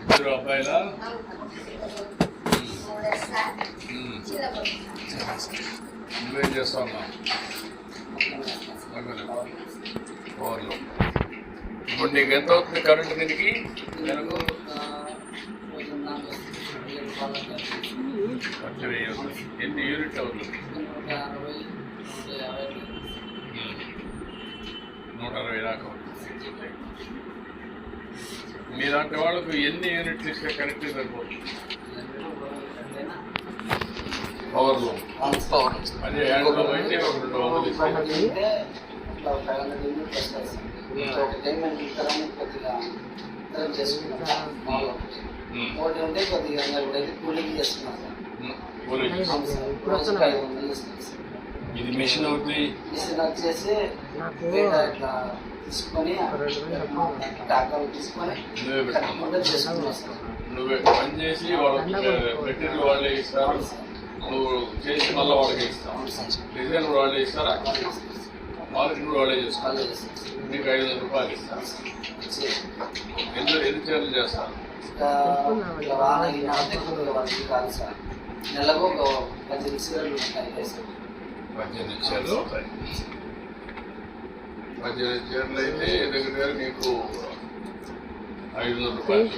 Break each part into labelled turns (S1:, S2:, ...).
S1: ఇద్దరు అబ్బాయిలా. నువ్వేం చేస్తావు అమ్మా ఓవర్లో ఇప్పుడు నీకు ఎంత అవుతుంది కరెంట్ దీనికి నెలకు. ఎన్ని యూనిట్ అవుతుంది. నూట అరవై దాకా అవుతుంది. మీలాంటి వాళ్ళకు ఎన్ని యూనిట్లు ఇస్తే కరెక్ట్ సరిపోతుంది? పవర్లో అదే హ్యాండ్లో అయితే ఒక రెండు వందలు ఇస్తే. ఉమ్.
S2: ఒకటి ఉంటే కొద్దిగా ఇప్పుడైతే కూలింగ్ చేస్తున్నాం.
S1: ఇది మిషన్ అవుతుంది
S2: మిషన్ వచ్చేసి తీసుకొని టాకాలు తీసుకొని
S1: నువ్వే పని చేసి వాళ్ళకి మెటీరియల్ వాళ్ళే ఇస్తారు. నువ్వు చేసి మళ్ళీ వాళ్ళకి ఇస్తావు. డిజైన్ కూడా వాళ్ళే ఇస్తారా? మార్కెట్ కూడా వాళ్ళే చేస్తారు. నీకు ఐదు వందల రూపాయలు ఇస్తారు. ఎన్ని ఎన్ని చీరలు చేస్తారు?
S2: నెలకు ఒక పద్దెనిమిది సార్
S1: పద్దెనిమిది చీరలు పద్దెనిమిది చీరలు అయితే దగ్గర దగ్గర నీకు ఐదు వందల రూపాయలు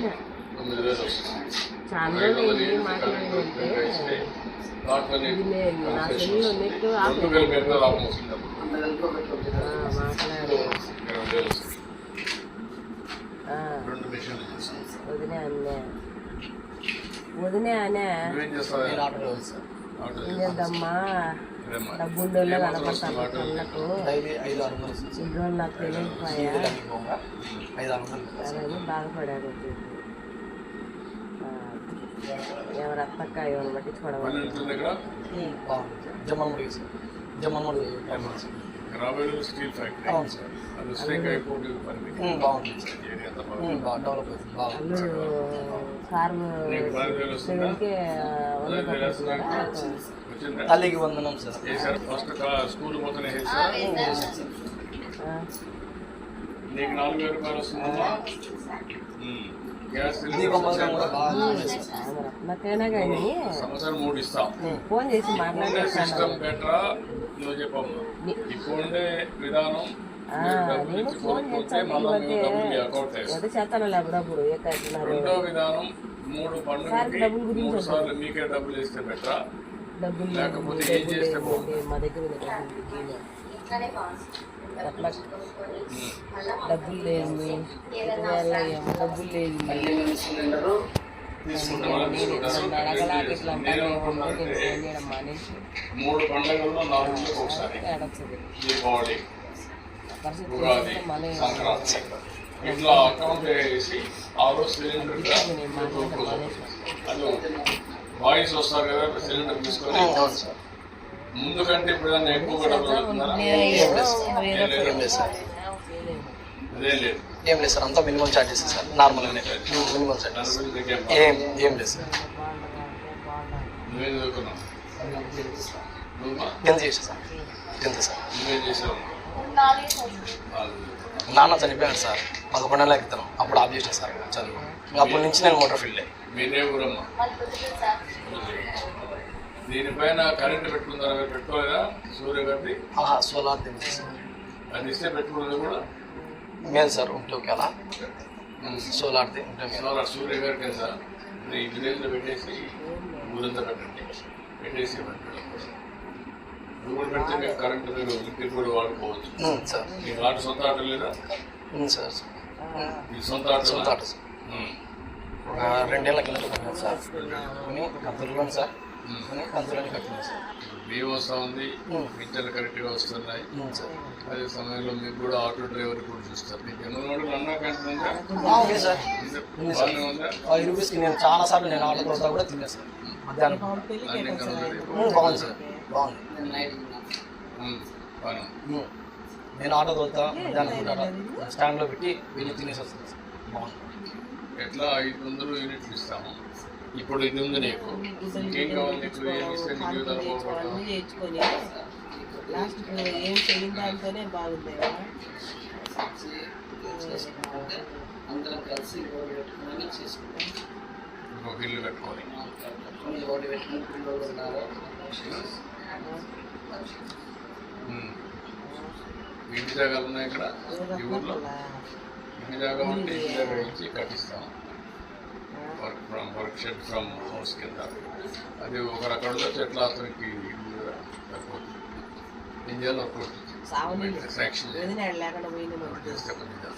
S1: తొమ్మిది వేలు వస్తుంది.
S3: చాలా
S1: ఐదు వందలు కలిపి దాంట్లో నీకు వస్తుంది. రెండు లాభం వస్తుంది అప్పుడు. ఇరవై వేలు వస్తుంది. రెండు మిషన్లు చేస్తాను
S3: వదిలే వదిలే అనే.
S2: ఆటో రోజు
S3: డబ్బుల్లో కనపడతాను నాకు తెలియకపోయా?
S2: ఐదు ఆరు వందలు
S3: అదని బాధపడాను వచ్చేసి. ఆ, ఎవరు అత్తక్క ఎవరిని పట్టించుకోవడం
S1: స్టీల్ ఫ్యాక్టరీ.
S2: అవును సార్. తల్లికి వందనం సార్.
S1: First school?
S3: ఆ,
S1: నీకు నాలుగు వేల రూపాయలు వస్తుందమ్మా సంవత్సరం మూడు ఇస్తాం.
S3: ఫోన్ చేసి
S1: సిస్టమ్ బెటరా నువ్వు చెప్పమ్మా. ఇప్పుడు ఉండే విధానం
S3: నేను ఫోన్ చేస్తాను ఈ
S1: డబ్బులు
S3: మధ్య
S1: రెండో విధానం మూడు
S3: డబ్బులు గురించి
S1: మూడు
S3: వద్దు.
S1: సార్లు మీకే డబ్బులు ఇస్తే బెటరా?
S3: డబ్బులు
S1: లేకపోతే ఏం చేస్తే
S3: మా దగ్గర ఉంది డబ్బులు లేవు. డబ్బులు లేదు
S1: మూడు పండుగల్లో నాలుగు ఒకసారి. దీపావళి. ఉగాది సంక్రాంతి ఇట్లా అకౌంట్ వేసి ఆ రోజు సిలిండర్
S3: నేను
S1: అది వాయిస్ వస్తారు కదా సిలిండర్ తీసుకొని ముందు కంటే ఇప్పుడు ఎక్కువ అదే లేదు.
S2: ఏం లేదు సార్. అంతా మినిమం ఛార్జెస్ సార్. నార్మల్గానే. మినిమం ఛార్జెస్ ఏం ఏం లేదు సార్. ఎంత చేసా సార్. ఎంత సార్.
S1: నువ్వేం చేసావు?
S2: నాన్న చనిపోయాడు సార్. పదకొండు నెలల క్రితం. అప్పుడు ఆఫ్ చేసిన సార్. చదువు. ఇంకా అప్పటి నుంచి నేను మోటార్ ఫీల్డ్
S1: ఊరమ్మా. దీనిపైన కరెంట్ పెట్టుకుందారా మీరు పెట్టుకోలేదా? సూర్య
S2: ఆహా సోలార్ సార్.
S1: అది ఇస్తే పెట్టుకున్నది కూడా?
S2: మేలు సార్ ఉంటే ఒకేలా. సోలార్ది ఉంటే
S1: సోలార్ సూర్య గారి కింద ఈ విలేజ్లో పెట్టేసి ఊరంతా పెట్టండి. పెట్టేసి ఇవ్వండి. పెడితే కరెంట్ మీరు లిక్విడ్ కూడా వాడుకోవచ్చు.
S2: సార్.
S1: ఆట సొంత ఆట లేదా?
S2: సార్
S1: మీ సొంత ఆట
S2: సొంత ఆట సార్. ఒక రెండేళ్ళ కింద సార్. కంతులు సార్. కంతులని సార్.
S1: బియ్యం వస్తూ ఉంది కరెక్ట్గా వస్తున్నాయి. అదే సమయంలో మీకు కూడా ఆటో డ్రైవర్ కూడా చూస్తారు. మీకు ఎన్నో వాడు అన్నా
S2: సార్. ఫైవ్ రూపీస్కి నేను చాలా సార్లు నేను ఆటో కూడా తిన్నాను సార్. మధ్యాహ్నం. బాగుంది సార్. బాగుంది. నేను ఆటో తోలుతా మధ్యాహ్నం స్టాండ్లో పెట్టి వెళ్ళి తినేసి వస్తాను సార్ బాగుంది
S1: ఎట్లా ఐదు వందలు యూనిట్లు ఇస్తాము ఇప్పుడు ఇది ఉంది నీకు ఇంకేం కావాలి నీకు ఏమి ఇస్తే నీ జీవితాలు
S3: ఏం
S2: అందరం కలిసి ఓడి పెట్టుకుని చేసుకుంటాం
S1: ఇంకొక ఇల్లు
S2: పెట్టుకుని పిల్లలు ఉన్నారు
S1: ఉమ్. ఇంటి జాగాలు ఉన్నాయి ఇక్కడ? ఈ ఊర్లో? ఇంటి జాగా ఉంటే ఇంటి జాగా ఇచ్చి కట్టిస్తాం? Work from work shed from house కింద. అది ఒక రకంలో చెట్ల అతనికి ఏం చేయాలి శాంక్షన్ చేస్తే కొంచెం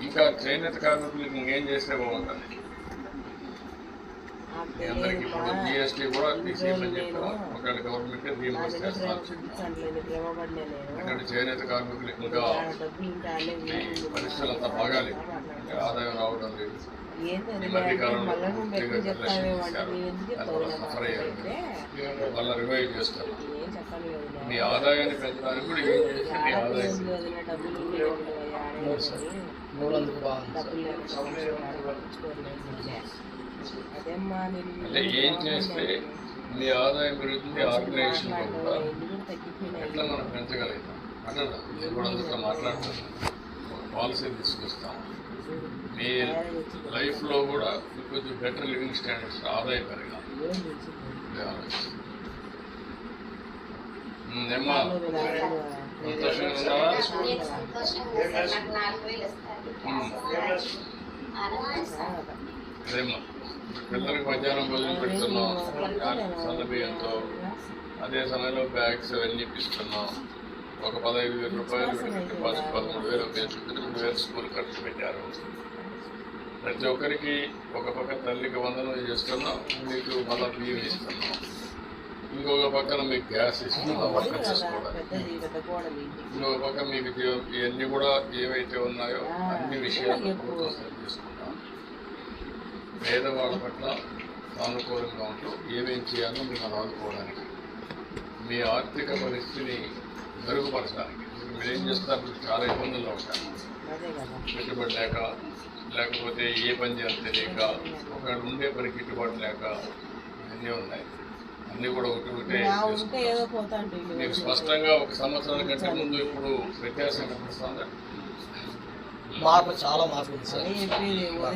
S1: ఇంకా చేనేత కార్మికులకు ఇంకేం చేస్తే బాగుంటుంది? మీ అందరికి ఇప్పుడు
S3: బా.
S1: జిఎస్టీ కూడా తీసేయమని
S3: నేను
S1: చెప్పాం ఒకవేళ గవర్నమెంట్
S3: నా
S1: రీఎంబర్స్
S3: దగ్గర ప్రేమ
S1: చేస్తాను
S3: చూపించట్లేదు ప్రేమపడినా నేను.
S1: ఎందుకంటే చేనేత కార్మికులకు ఇంకా పరిస్థితులు అంతా బాగాలేదు ఇంకా ఆదాయం రావడం లేదు. ఈ మధ్య కాలంలో పూర్తిగా సఫర్ అయ్యారు. రివైవ్ చేస్తారు. మీ ఆదాయాన్ని పెంచడానికి కూడా ఏం చేస్తే మీ ఆదాయం.
S2: బాగుంది
S1: అంటే ఏం చేస్తే మీ ఆదాయం పెరుగుతుంది ఆర్గనైజేషన్లో కూడా ఎట్లా మనం పెంచగలుగుతాం? అంటే నేను కూడా ఒక పాలసీ తీసుకొస్తాం. మీ లైఫ్లో కూడా కొంచెం బెటర్ లివింగ్ స్టాండర్డ్స్ ఆదాయం పెరగాలి. ఏమ్మా? సంతోషంగా ఉన్నావా? అదేమ్మా? పిల్లలకి మధ్యాహ్నం భోజనం పెడుతున్నాం. సన్న బియ్యంతో. అదే సమయంలో బ్యాగ్స్ అవన్నీ ఇప్పిస్తున్నాం. ఒక పదహైదు వేల రూపాయలు డిపాజిట్ పదమూడు వేలు ఎనిమిది వేలు స్కూల్ ఖర్చు పెట్టారు. ప్రతి ఒక్కరికి ఒక పక్క తల్లికి వందనం చేస్తున్నాం మీకు మళ్ళీ బియ్యం ఇస్తున్నాం. ఇంకొక పక్కన మీకు గ్యాస్ ఇస్తున్నాం వర్క్ చేసుకోవడానికి. ఇంకొక పక్క మీకు ఇవన్నీ కూడా ఏవైతే ఉన్నాయో అన్ని విషయాలు ప్రభుత్వం పేదవాళ్ళ పట్ల సానుకూలంగా ఉంటూ ఏమేం చేయాలో మిమ్మల్ని ఆదుకోవడానికి మీ ఆర్థిక పరిస్థితిని మెరుగుపరచడానికి. మీరు ఏం చేస్తారు చాలా ఇబ్బందుల్లో ఉంటారు. పెట్టుబడి లేక లేకపోతే ఏ పని చేయాలో తెలియక ఒక ఉండే పని గిట్టుబాటు లేక ఇవన్నీ ఉన్నాయి. అన్నీ కూడా ఒకటి ఒకటే మీకు స్పష్టంగా ఒక సంవత్సరం కంటే ముందు ఇప్పుడు వ్యత్యాసం కనిపిస్తుందా
S2: మార్పు చాలా మార్పు ఉంది సార్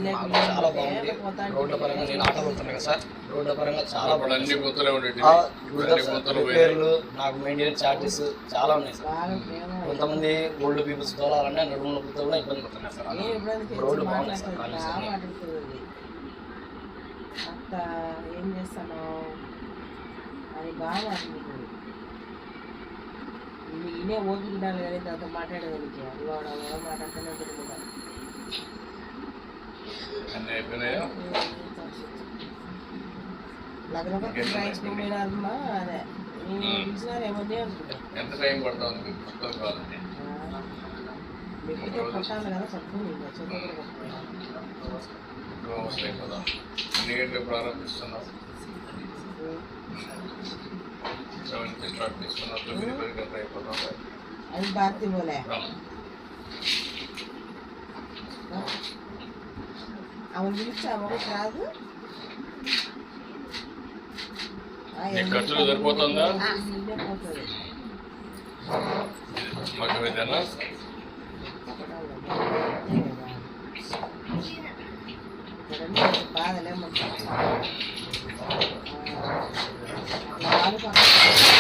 S2: మార్పు చాలా బాగుంది. రోడ్ల పరంగా నేను ఆటో ఉంటున్నాను కదా సార్. రోడ్ల పరంగా చాలా
S1: పోయినాయి
S2: రిపేర్లు నాకు మెయింటెనెన్స్ ఛార్జెస్ చాలా ఉన్నాయి సార్. కొంతమంది ఓల్డ్ పీపుల్స్ తోలాలంటే నడుముల పుత్తలు కూడా ఇబ్బంది పడుతున్నారు సార్. రోడ్లు బాగున్నాయి సార్ కాలేజ్
S3: ఏం చేస్తాను అని బాగా ఈయనే ఓపిక ఉండాలి కానీ దాంతో మాట్లాడేదానికి అదిగో అలా మాట్లాడుతూనే అదే. అనుకుంటా
S1: ఎంత టైం పడుతుంది
S3: ఎప్పుడైతే కొట్టాలి కదా
S1: ప్రారంభిస్తున్నాం సెవెన్కి స్టార్ట్ చేస్తున్నాం తొమ్మిది పది గంటలు అయిపోతాం
S3: అది భారతి పోలే
S1: రామ్.
S3: ఆమె పిలిచి ఆమె ఒకటి రాదు
S1: ఖర్చులు సరిపోతుందా మాకు ఏదైనా
S3: బాధలే వాడు పెళ్ళి దాకా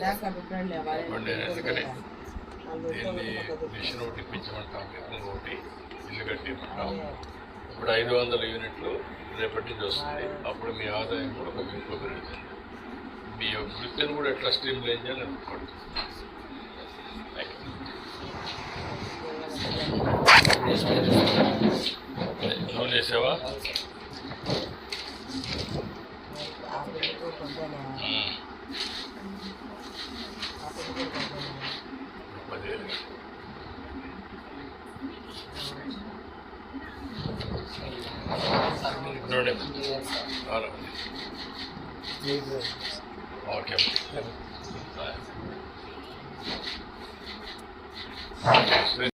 S3: పెట్టండి
S1: ఎందుకని? దీన్ని మిషన్ ఒకటి ఇప్పించమంటాం మిషన్ ఒకటి ఇల్లు కట్టిమంటాం. ఇప్పుడు ఐదు వందల యూనిట్లు రేపటి నుంచి వస్తుంది. అప్పుడు మీ ఆదాయం కూడా కొంచెం ఎక్కువ పెరుగుతుంది. మీ వృత్తిని కూడా ఎట్లా స్ట్రీమ్ లైన్ చేయాలని అనుకోండి. నువ్వు చేసావా?
S2: మీరు
S1: చూడండి
S2: ఇవ్వండి